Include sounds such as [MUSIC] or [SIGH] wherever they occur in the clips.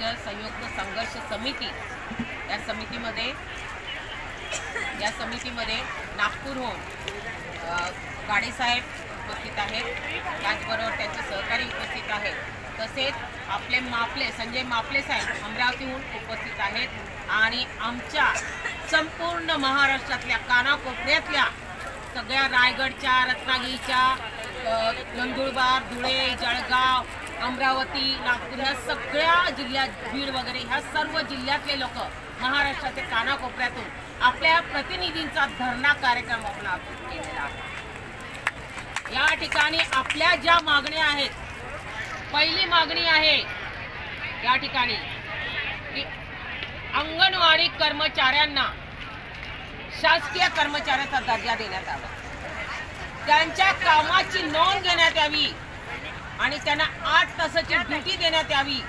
गुर्जर संयुक्त संघर्ष समिती. या समितीमध्ये या समितीमध्ये नागपूरहून गाडेसाहेब उपस्थित आहेत. त्याचबरोबर त्यांचे सहकारी उपस्थित आहेत. तसेच आपले मापले संजय मापले साहेब अमरावतीहून उपस्थित आहेत. आणि आमच्या संपूर्ण महाराष्ट्रातल्या कानाकोपऱ्यातल्या सगळ्या रायगडच्या रत्नागिरीच्या नंदुरबार धुळे जळगाव अमरावती नागपूर ह्या सगळ्या जिल्ह्यात बीड वगैरे ह्या सर्व जिल्ह्यातले लोक महाराष्ट्राच्या कानाकोपऱ्यातून आपल्या प्रतिनिधींचा धरणा कार्यक्रम आपण आयोजित केलेला आहे. या ठिकाणी आपल्या ज्या मागण्या आहेत पहिली मागणी आहे या ठिकाणी अंगणवाडी कर्मचाऱ्यांना शासकीय कर्मचाऱ्याचा दर्जा देण्यात आला. त्यांच्या कामाची नोंद घेण्यात यावी. आणि त्यांना आठ तासाची ड्युटी देण्यात यावी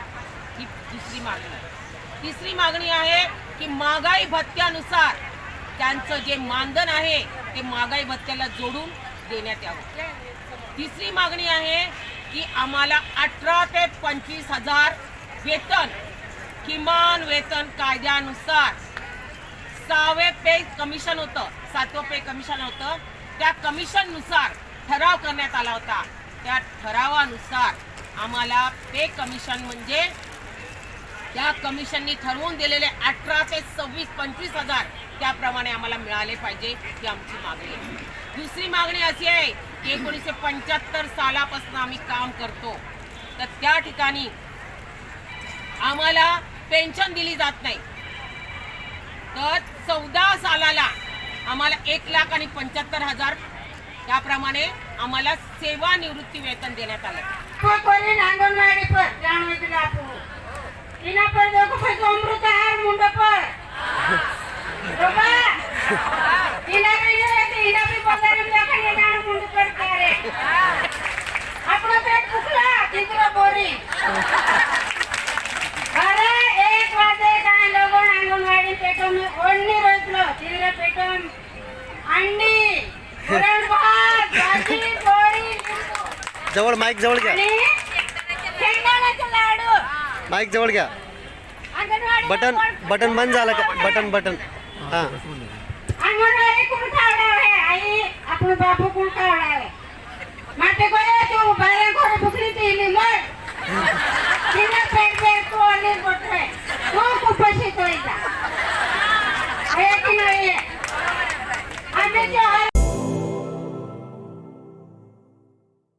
ही दुसरी मागणी. तिसरी मागणी आहे की महागाई भत्त्यानुसार त्यांचं जे मानधन आहे ते महागाई भत्त्याला जोडून देण्यात यावं. तिसरी मागणी आहे की आम्हाला अठरा ते पंचवीस हजार वेतन किमान वेतन कायद्यानुसार सहावे पे कमिशन होतं सातवं पे कमिशन होतं. त्या कमिशननुसार ठराव करण्यात आला होता. त्या ठरावानुसार आम्हाला पे कमिशन म्हणजे त्या कमिशननी ठरवून दिलेले अठरा ते सव्वीस पंचवीस हजार त्याप्रमाणे आम्हाला मिळाले पाहिजे ही आमची मागणी आहे. दुसरी मागणी अशी आहे की एकोणीसशे पंच्याहत्तर सालापासून आम्ही काम करतो. तर त्या ठिकाणी आम्हाला पेन्शन दिली जात नाही. तर चौदा सालाला आम्हाला एक लाख आणि पंच्याहत्तर हजार त्याप्रमाणे आम्हाला सेवानिवृत्ती वेतन देण्यात आलं. जवळ माईक जवळ घ्या. माईक जवळ घ्या. बटन बटन बंद झालं का? बटन बटन हां बापू [LAUGHS]